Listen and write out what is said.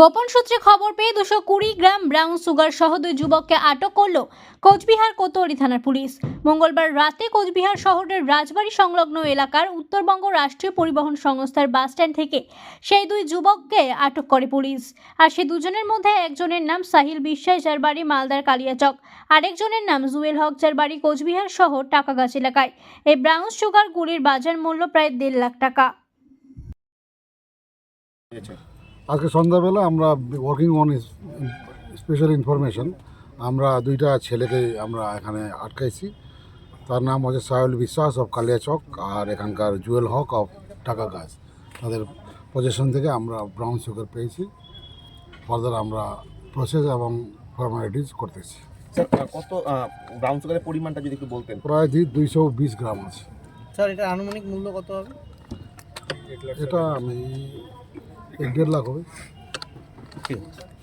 গোপন সূত্রে খবর পেয়ে দুশো কুড়ি গ্রাম ব্রাউন সুগার সহ দুই যুবককে আটক করল কোচবিহার কোতোয়ালি থানার পুলিশ। মঙ্গলবার রাতে কোচবিহার শহরের রাজবাড়ী সংলগ্ন এলাকার উত্তরবঙ্গ রাষ্ট্রীয় পরিবহন সংস্থার বাসস্ট্যান্ড থেকে সেই দুই যুবককে আটক করে পুলিশ। আর সে দুজনের মধ্যে একজনের নাম সাহিল বিশ্বাস, যার বাড়ি মালদার কালিয়াচক। আরেকজনের নাম জুয়েল হক, যার বাড়ি কোচবিহার শহর টাকাগাছ এলাকায়। এই ব্রাউন সুগার গুলির বাজার মূল্য প্রায় দেড় লাখ টাকা। আজকে সন্ধ্যাবেলা আমরা ওয়ার্কিং অন স্পেশাল ইনফরমেশন আমরা দুইটা ছেলেকে আমরা এখানে আটকাইছি। তার নাম হচ্ছে সায়ল বিশ্বাস অফ কালিয়াচক আর এখানকার জুয়েল হক অফ টাকা গাছ। তাদের পজিশন থেকে আমরা ব্রাউন সুগার পেয়েছি। ফার্দার আমরা প্রসেস এবং ফর্মালিটিস করতেছি। স্যার কত ব্রাউন সুগারের পরিমাণটা যদি একটু বলতেন? প্রায় দুইশো বিশ গ্রাম আছে। স্যার এটা আনুমানিক মূল্য কত হবে? এটা আমি এক দেড় লাখ হবে ঠিক আছে